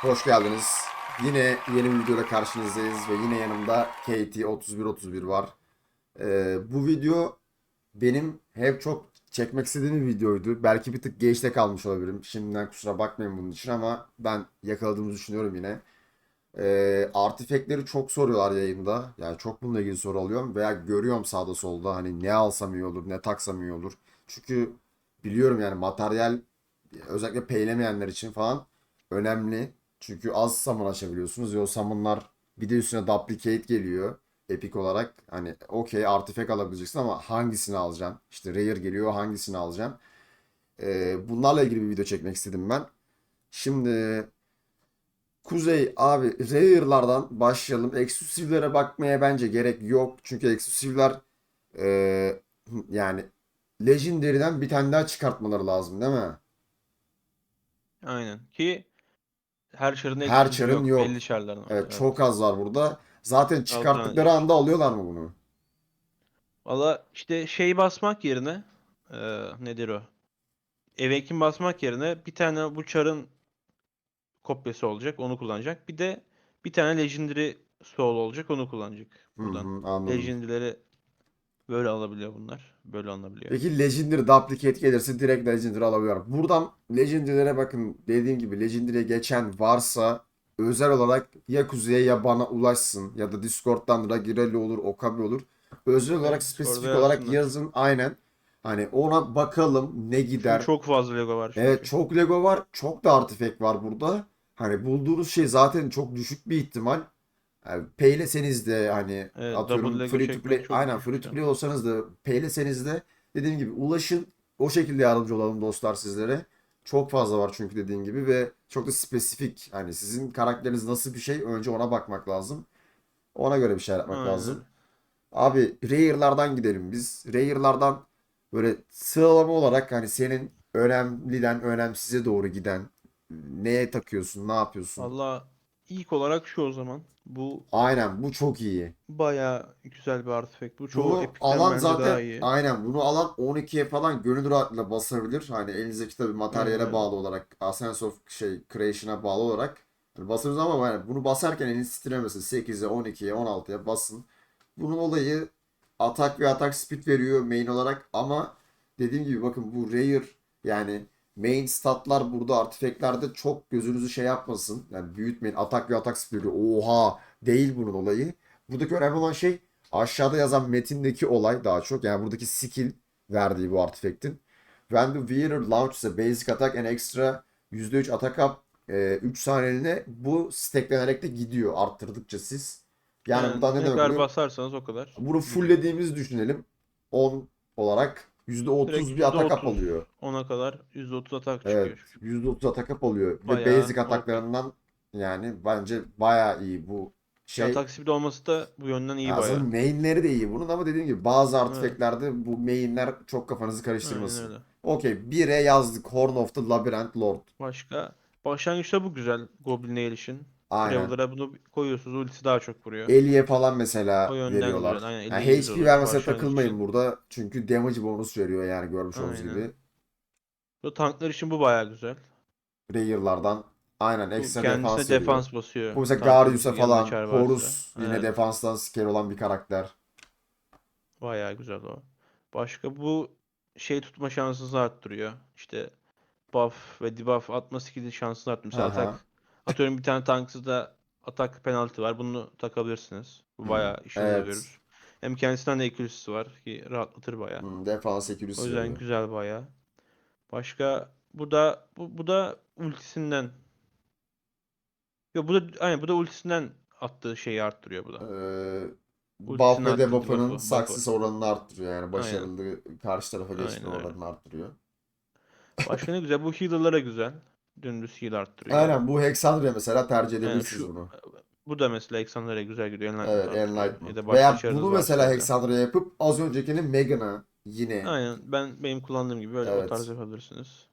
Hoş geldiniz. Yine yeni bir videoda karşınızdayız ve yine yanımda KT3131 var. Ee, bu video benim hep çok çekmek istediğim bir videoydu. Belki bir tık geçte kalmış olabilirim. Şimdiden kusura bakmayın bunun için ama ben yakaladığımı düşünüyorum yine. Ee, artifekleri çok soruyorlar yayında. Yani çok bununla ilgili soru alıyorum veya görüyorum sağda solda hani ne alsam iyi olur, ne taksam iyi olur. Çünkü biliyorum yani materyal özellikle peylemeyenler için falan önemli. Çünkü az summon açabiliyorsunuz ve o summonlar bir de üstüne duplicate geliyor epic olarak. Hani okey artifact alabileceksin ama hangisini alacaksın? İşte rare geliyor hangisini alacaksın? Ee, bunlarla ilgili bir video çekmek istedim ben. Şimdi Kuzey abi rare'lardan başlayalım. Exclusive'lere bakmaya bence gerek yok. Çünkü exclusive'ler ee, yani Legendary'den bir tane daha çıkartmaları lazım değil mi? Aynen. Ki her çarın Her çarın yok. Belli çarların var. Evet çok az var burada. Zaten çıkarttıkları anda alıyorlar mı bunu? Valla işte şey basmak yerine eee, nedir o? Awaken basmak yerine bir tane bu çarın kopyası olacak. Onu kullanacak. Bir de bir tane Legendary Soul olacak. Onu kullanacak. Hı Buradan. hı, anladım. Legendary'leri böyle alabiliyor bunlar. Böyle alınabiliyor. Peki Legendary Duplicate gelirse direkt Legendary alabiliyorum. Buradan Legendary'lere bakın dediğim gibi Legendary'e geçen varsa özel olarak ya Kuzey'e ya bana ulaşsın ya da Discord'dan Ragirelli olur, Okabe olur. Özel olarak Evet, spesifik olarak yazsınlar. yazın aynen. Hani ona bakalım ne Çünkü gider. çok fazla Lego var çünkü. Evet çok Lego var. Çok da artifact var burada. Hani bulduğunuz şey zaten çok düşük bir ihtimal. Yani peyleseniz de hani Evet, atıyorum free to play aynen free to play olsanız da peyleseniz de dediğim gibi ulaşın. O şekilde yardımcı olalım dostlar sizlere. Çok fazla var çünkü dediğim gibi ve çok da spesifik. Hani sizin karakteriniz nasıl bir şey önce ona bakmak lazım. Ona göre bir şey yapmak Aynen. lazım. Abi Rare'lardan gidelim biz. Rare'lardan böyle sıralama olarak hani senin önemliden önemsize doğru giden neye takıyorsun, ne yapıyorsun? Valla ilk olarak şu o zaman. Bu Aynen bu çok iyi. Bayağı güzel bir artifact. Bu çoğu Bunu epikten alan bence zaten daha iyi. aynen bunu alan 12'ye falan gönül rahatlığıyla basabilir. Hani elinizdeki tabii materyale Aynen öyle. bağlı olarak, Essence of şey Creation'a bağlı olarak hani basıyoruz ama yani bunu basarken eliniz titremesin. 8'e, 12'ye, 16'ya basın. Bunun olayı atak ve atak speed veriyor main olarak ama dediğim gibi bakın bu rare yani main statlar burada artifactlerde çok gözünüzü şey yapmasın. Yani büyütmeyin. Atak ve atak veriyor. Oha değil bunun olayı. Buradaki önemli olan şey aşağıda yazan metindeki olay daha çok. Yani buradaki skill verdiği bu artifact'in. When the wearer launches a basic attack and extra %3 atak up 3 saniyeliğine bu stacklenerek de gidiyor arttırdıkça siz. Yani Yani buradan ne ne kadar basarsanız o kadar. Bunu fulllediğimizi düşünelim. 10 olarak %30 Direkt bir atak up %30 alıyor. Ona kadar %30 atak Evet, çıkıyor. %30 atak up alıyor. Ve Bayağı basic ataklarından yani bence bayağı iyi bu şey. Atak speed olması da bu yönden iyi bayağı. Aslında mainleri de iyi bunun ama dediğim gibi bazı artifactlerde bu mainler çok kafanızı karıştırmasın. Aynen öyle. Okey 1'e yazdık Horn of the Labyrinth Lord. Başka başlangıçta bu güzel Goblin Nail'in. Aynen. Graveler'a bunu koyuyorsunuz ultisi daha çok vuruyor. Eliye falan mesela O yönden veriyorlar. güzel, aynen, Yani HP olur vermesine başlangıç takılmayın için. burada. Çünkü damage bonus veriyor yani görmüş olduğunuz Aynen. gibi. Bu tanklar için bu bayağı güzel. Rare'lardan aynen Bu ekstra kendisine defans veriyor. defans basıyor. Bu mesela Tankın Garius'a falan çar varsa. Horus yine Evet, defanstan skill olan bir karakter. Bayağı güzel o. Başka bu şey tutma şansınızı arttırıyor. İşte buff ve debuff atma skill'i şansını arttırıyor. Mesela Aha. atak atıyorum bir tane tankınızda atak penaltı var. Bunu takabilirsiniz. Bu bayağı işinize evet. görür. Hem kendisinden de accuracy'si var ki rahatlatır bayağı. Hmm, defans O accuracy yüzden veriyor. güzel bayağı. Başka bu da bu, bu da ultisinden Yok bu da aynen bu da ultisinden attığı şeyi arttırıyor bu da. Ee, buff ve debuff'ının buff'ı, success oranını arttırıyor yani Aynen. başarılı karşı tarafa geçme Aynen oranını arttırıyor. Başka ne güzel? Bu healer'lara güzel. Dümdüz heal arttırıyor. Aynen bu Hexandria mesela tercih edebilirsiniz şu bunu. bu da mesela Exander'e güzel gidiyor. Enlightenment Evet arttırıyor. Ya da başka Veya bunu varsa mesela. Hexandria yapıp az öncekinin Megan'a yine Aynen ben benim kullandığım gibi öyle o Evet. tarz yapabilirsiniz.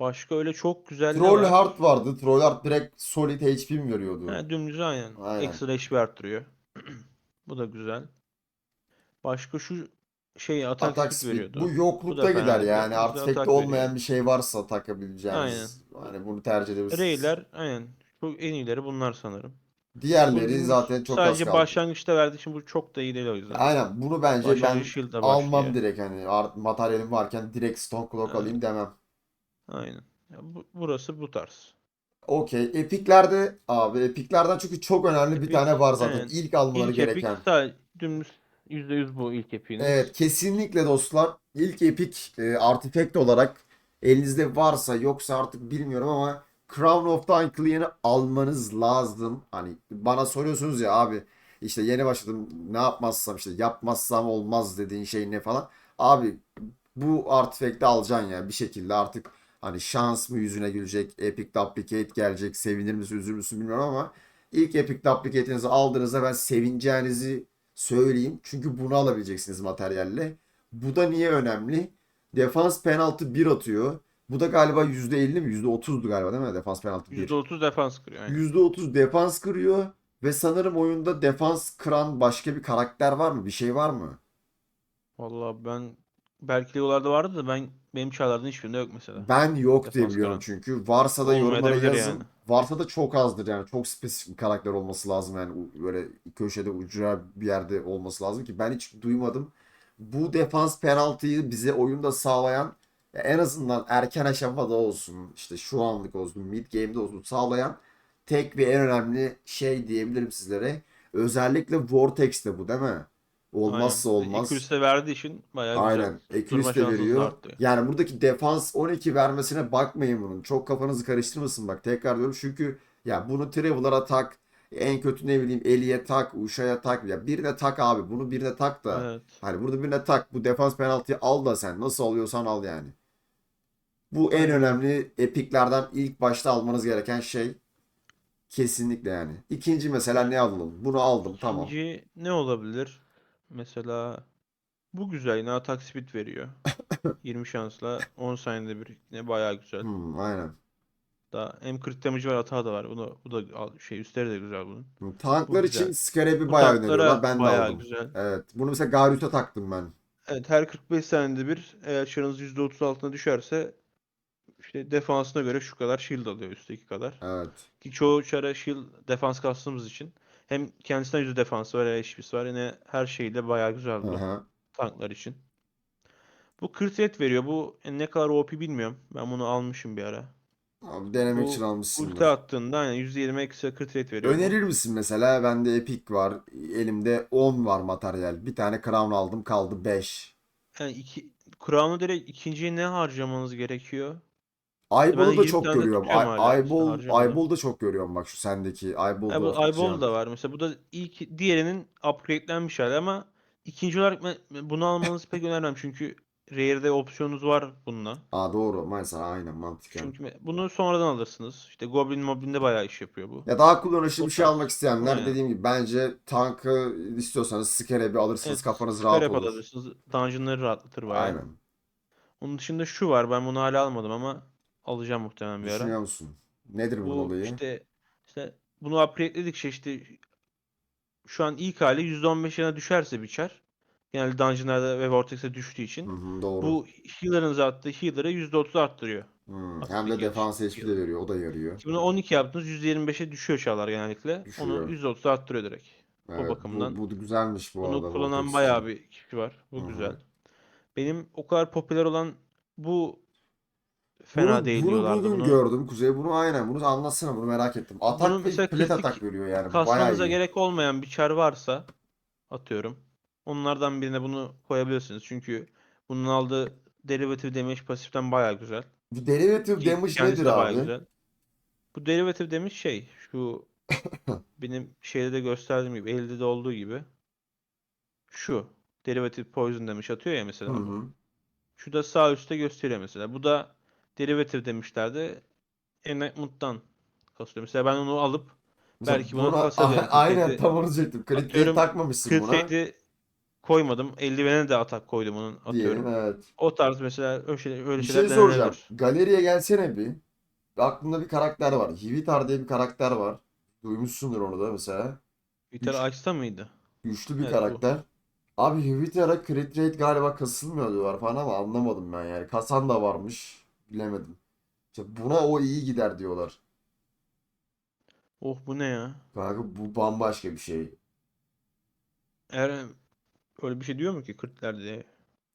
Başka öyle çok güzel ne Troll var? Heart vardı. Troll Heart direkt solid HP mi veriyordu? Ha, dümdüz aynen. Aynen. Ekstra HP arttırıyor. Bu da güzel. Başka şu şey atak, Atak speed veriyordu. Bu yoklukta Bu gider yani. Artifact'te olmayan veriyor. bir şey varsa takabileceğiniz. Hani bunu tercih edebilirsiniz. Rey'ler aynen. Çok en iyileri bunlar sanırım. Diğerleri Bu zaten çok az sadece başlangıçta verdiği için bu çok da iyi değil o yüzden. Aynen bunu bence ben almam direkt hani art- materyalim varken direkt Stone Evet. alayım demem. Aynen. Ya bu, burası bu tarz. Okey. Epic'lerde abi Epic'lerden çünkü çok önemli bir Epic, tane var zaten. aynen. İlk almaları İlk gereken. Epic sadece dümdüz %100 bu ilk Epic'iniz. Evet kesinlikle dostlar. İlk Epic e, artifact olarak elinizde varsa yoksa artık bilmiyorum ama Crown of the Unclean'ı almanız lazım. Hani bana soruyorsunuz ya abi işte yeni başladım ne yapmazsam işte yapmazsam olmaz dediğin şey ne falan. Abi bu artifact'i alacaksın ya bir şekilde artık hani şans mı yüzüne gülecek, Epic Duplicate gelecek, sevinir misin, üzülür müsün bilmiyorum ama ilk Epic Duplicate'inizi aldığınızda ben sevineceğinizi söyleyeyim. Çünkü bunu alabileceksiniz materyalle. Bu da niye önemli? Defans penaltı 1 atıyor. Bu da galiba %50 mi? %30'du galiba değil mi? Defans penaltı 1. %30 defans kırıyor. Aynen. %30 defans kırıyor. Ve sanırım oyunda defans kıran başka bir karakter var mı? Bir şey var mı? Vallahi ben belki Legolarda vardı da ben benim çağlardan hiçbirinde yok mesela. Ben yok diye Defans biliyorum çünkü. Varsa da yorumlara Olmayabilir yazın. yani. Varsa da çok azdır yani. Çok spesifik bir karakter olması lazım yani. U- Böyle köşede ucuna bir yerde olması lazım ki ben hiç duymadım. Bu defans penaltıyı bize oyunda sağlayan ya en azından erken aşamada olsun işte şu anlık olsun mid game'de olsun sağlayan tek ve en önemli şey diyebilirim sizlere. Özellikle Vortex'te bu değil mi? Olmazsa Aynen. olmaz. Accuracy verdiği için bayağı güzel. Aynen. Ekürüs de veriyor. arttı. Yani buradaki defans 12 vermesine bakmayın bunun. Çok kafanızı karıştırmasın bak. Tekrar diyorum çünkü ya bunu Traveler'a tak. En kötü ne bileyim Eli'ye tak, Uşa'ya tak. Ya birine tak abi. Bunu birine tak da. Evet. Hani burada birine tak. Bu defans penaltıyı al da sen. Nasıl alıyorsan al yani. Bu en önemli epiklerden ilk başta almanız gereken şey. Kesinlikle yani. İkinci mesela ne alalım? Bunu aldım tamam. İkinci ne olabilir? Mesela bu güzel yine atak speed veriyor. 20 şansla 10 saniyede bir yine bayağı güzel. Hmm, aynen. Daha hem crit damage var hata da var. Bu da, bu da al- şey üstleri de güzel bunun. Tanklar Bu için. Scarab'i Bu bayağı tanklara öneriyorlar. Ben de bayağı aldım. güzel. Evet. Bunu mesela Garut'a taktım ben. Evet her 45 saniyede bir eğer çarınız %30 altına düşerse işte defansına göre şu kadar shield alıyor üstteki kadar. Evet. Ki çoğu çara shield defans kastığımız için hem kendisine yüzü defansı var HP'si var yine her şeyle bayağı güzel Aha. tanklar için. Bu crit rate veriyor. Bu ne kadar OP bilmiyorum. Ben bunu almışım bir ara. Abi denemek Bu için almışsındır. Ulti attığında aynen %20 ekstra crit rate veriyor. Önerir misin mesela? Bende Epic var. Elimde 10 var materyal. Bir tane Crown aldım. Kaldı 5. Yani iki, Crown'u direkt ikinciye ne harcamanız gerekiyor? Eyeball'u da 20 çok görüyorum. Eyeball. Eyeball da çok görüyorum bak şu sendeki. Eyeball Eyeball yap- da var. Mesela bu da ilk diğerinin upgrade'lenmiş hali ama ikinci olarak bunu almanızı pek önermem çünkü Rare'de opsiyonunuz var bununla. Aa doğru. Mesela aynen mantıken. Çünkü bunu sonradan alırsınız. İşte Goblin Moblin'de bayağı iş yapıyor bu. Ya daha kullanışlı O bir şey almak isteyenler Aynen. dediğim gibi bence tankı istiyorsanız Scarab'i alırsınız Evet, kafanız rahat olur. alırsınız. Dungeon'ları rahatlatır bayağı. Aynen. Onun dışında şu var. Ben bunu hala almadım ama alacağım muhtemelen bir ara. Düşünüyor musun? Nedir bunun Bu olayı? işte işte bunu upgrade'ledikçe işte şu an ilk hali %15 yana düşerse bir çar. Genelde dungeonlarda ve vortex'e düştüğü için. Hı hı, doğru. Bu healer'ınıza attığı healer'ı %30 arttırıyor. Hmm, Hem de defans HP de veriyor. O da yarıyor. Şimdi bunu 12 yaptınız %25'e düşüyor çarlar genellikle. Düşüyor. Onu %30 arttırıyor direkt. Evet, bakımdan bu, bu güzelmiş bu Bunu arada. kullanan Vortex bayağı bir kişi var. Bu Hı hı. güzel. Benim o kadar popüler olan bu fena Bunu, değil bunu diyorlardı bugün bunu. gördüm Kuzey. Bunu aynen. Bunu anlatsana. Bunu merak ettim. Atak Bunun mesela plat atak veriyor yani. Kasmanıza gerek olmayan bir çar varsa atıyorum. Onlardan birine bunu koyabilirsiniz. Çünkü bunun aldığı derivative damage pasiften bayağı güzel. Bu derivative Ki damage nedir de abi? güzel. Bu derivative damage şey şu benim şeyde de gösterdiğim gibi elde de olduğu gibi şu derivative poison damage atıyor ya mesela Hı hı. Şu da sağ üstte gösteriyor mesela. Bu da derivative demişlerdi. Enactment'tan kasıyor. Mesela ben onu alıp Mesela belki buna buna- kasabilirim. aynen Crit tam onu diyecektim. Atıyorum, takmamışsın buna. 47 koymadım. Eldivene de atak koydum onun Diyelim atıyorum. evet. O tarz mesela öyle şeyler, öyle Bir şeyler şey soracağım. denenebilir. Galeriye gelsene bir. Aklımda bir karakter var. Hivitar diye bir karakter var. Duymuşsundur onu da mesela. Vital Üç- Axe'da mıydı? Güçlü bir Evet, karakter. Abi Twitter'a crit rate galiba kasılmıyor diyorlar falan ama anlamadım ben yani. Kasan da varmış. Bilemedim. İşte buna o iyi gider diyorlar. Oh bu ne ya? Kanka bu bambaşka bir şey. Eğer öyle bir şey diyor mu ki 40'lar diye?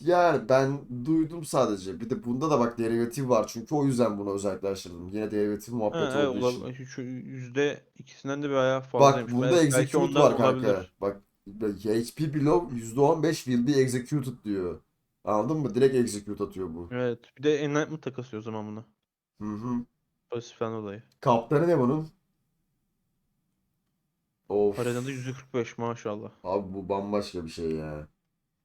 Yani ben duydum sadece. Bir de bunda da bak derivatif var çünkü o yüzden bunu özelleştirdim. Yine derivatif Ha, muhabbeti evet, olduğu için. Şu, şu yüzde ikisinden de bayağı Bak fazlaymış. bunda Belki- execute var kanka. olabilir. Bak HP below %15 will be executed diyor. Anladın mı? Direkt execute atıyor bu. Evet. Bir de enlightenment takası o zaman buna. Hı hı. Pasiften dolayı. Kaptanı ne bunun? Of. Arenada %45 maşallah. Abi bu bambaşka bir şey ya.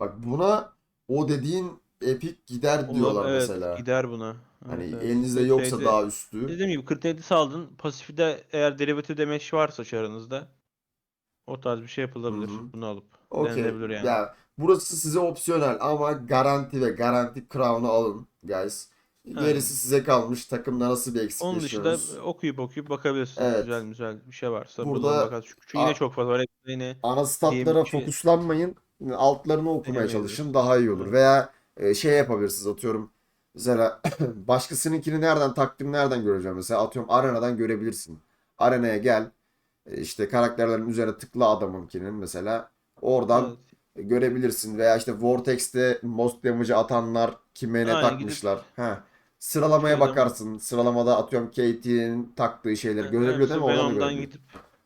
Bak buna o dediğin epic gider diyorlar Oğlum, evet, mesela. gider buna. Hani Evet, evet. elinizde Ve yoksa daha üstü. Dediğim gibi 47 saldın. Pasifde eğer derivatif demeç varsa çarınızda o tarz bir şey yapılabilir. Hı hı. Bunu alıp Okey. denilebilir yani. Ya burası size opsiyonel ama garanti ve garanti crown'u alın guys. Aynen. Gerisi size kalmış. Takımda nasıl bir eksik Onun dışında yaşıyoruz? okuyup okuyup bakabilirsiniz. Evet. Güzel güzel bir şey varsa Burada-. Şu, şu yine A- çok fazla var. Yine Ana statlara şey- fokuslanmayın. Altlarını okumaya Denemeyebilir. çalışın. Daha iyi olur. Evet. Veya e, şey yapabilirsiniz atıyorum. Mesela başkasınınkini nereden taktığını nereden göreceğim? Mesela atıyorum arenadan görebilirsin. Arenaya gel. E, işte karakterlerin üzerine tıkla adamınkinin mesela. Oradan Evet. görebilirsin. Veya işte Vortex'te most damage'ı atanlar kime ne Aynen, takmışlar. Heh. Sıralamaya Şeyden- bakarsın. Sıralamada atıyorum Kate'in taktığı şeyleri Evet, görebiliyor değil mi? ben Oradan da ondan görebiliyor. gidip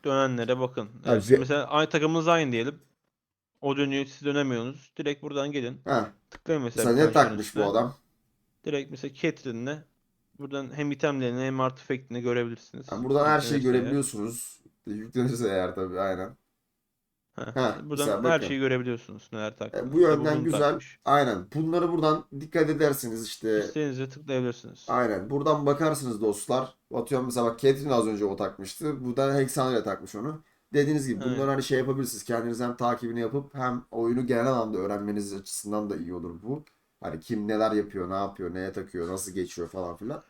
dönenlere bakın. Ha, Evet, ve- Mesela aynı takımınız aynı diyelim. O dönüyor siz dönemiyorsunuz. Direkt buradan gelin. Heh. Tıklayın mesela Mesela ne takmış bu adam? Direkt mesela Catherine'le buradan hem itemlerini hem artifact'ini görebilirsiniz. Yani buradan her şeyi eğer. görebiliyorsunuz. Yüklenirse eğer tabii aynen. Heh, Ha, buradan mesela her bakın. şeyi görebiliyorsunuz neler taktığını. E, bu yönden güzel. takmış. Aynen. Bunları buradan dikkat edersiniz işte. İstediğinizde tıklayabilirsiniz. Aynen. Buradan bakarsınız dostlar. Atıyorum mesela bak Catherine az önce o takmıştı. Buradan Hexana ile takmış onu. Dediğiniz gibi bunları hani şey yapabilirsiniz. Kendiniz hem takibini yapıp hem oyunu genel anlamda öğrenmeniz açısından da iyi olur bu. Hani kim neler yapıyor, ne yapıyor, neye takıyor, nasıl geçiyor falan filan.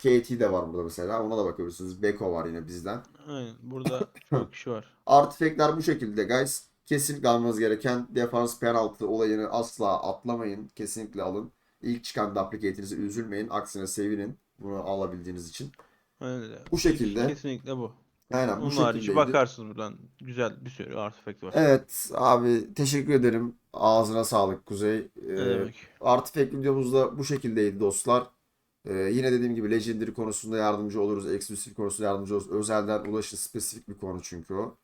KT de var burada mesela. Ona da bakabilirsiniz. Beko var yine bizden. Aynen. Burada çok kişi var. Artifact'ler bu şekilde guys. Kesinlikle almanız gereken defans penaltı olayını asla atlamayın. Kesinlikle alın. İlk çıkan duplicate'inize üzülmeyin. Aksine sevinin. Bunu alabildiğiniz için. Aynen. Bu şekilde. Kesinlikle bu. Aynen bu Onun şekildeydi. bakarsınız buradan. Güzel bir sürü artifact var. Evet abi teşekkür ederim. Ağzına sağlık Kuzey. Ee, Ne demek? Artifact videomuz da bu şekildeydi dostlar. Ee, yine dediğim gibi Legendary konusunda yardımcı oluruz. Exclusive konusunda yardımcı oluruz. Özelden ulaşın spesifik bir konu çünkü o.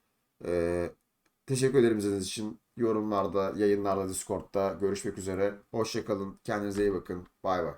Ee, teşekkür ederim izlediğiniz için. Yorumlarda, yayınlarda, Discord'da görüşmek üzere. Hoşçakalın. Kendinize iyi bakın. Bay bay.